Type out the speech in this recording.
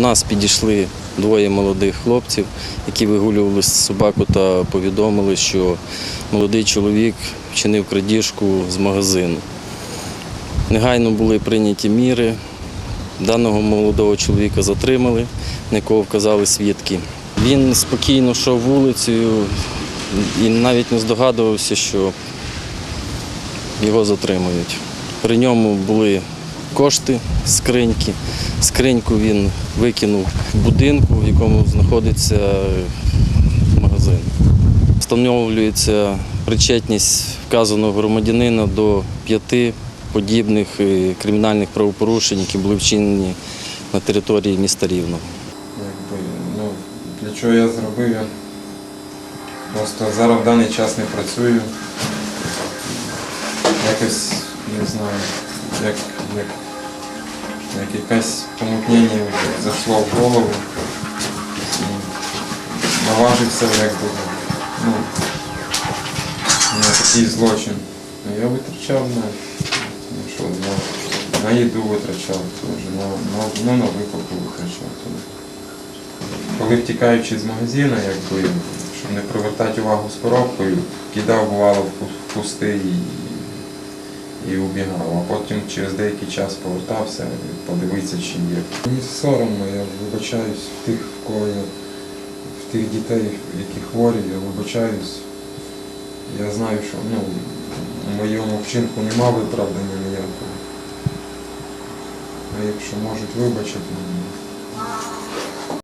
До нас підійшли двоє молодих хлопців, які вигулювали собаку та повідомили, що молодий чоловік вчинив крадіжку з магазину. Негайно були прийняті міри. Даного молодого чоловіка затримали, на якого вказали свідки. Він спокійно йшов вулицею і навіть не здогадувався, що його затримують. При ньому були кошти, скриньки. Скриньку він викинув в будинку, в якому знаходиться магазин. Встановлюється причетність вказаного громадянина до п'яти подібних е, кримінальних правопорушень, які були вчинені на території міста Рівного. Ну, для чого я зробив, я просто зараз в даний час не працюю. Якось не знаю, як, як, як якесь помутнення зайшло в голову. І наважився якби, ну, на такий злочин. Ну, Я витрачав на, що, на, на їду витрачав, теж, на, на, ну, на викупу витрачав. теж коли втікаючи з магазину, якби, щоб не привертати увагу з коробкою, кидав бувало в кусти і, і убігав. А потім через деякий час повертався, подивитися, чи є. Мені соромно, я вибачаюсь в тих, в кого я, в тих дітей, які хворі, я вибачаюсь. Я знаю, що ну, в моєму вчинку нема виправдання ніякого. А якщо можуть вибачити,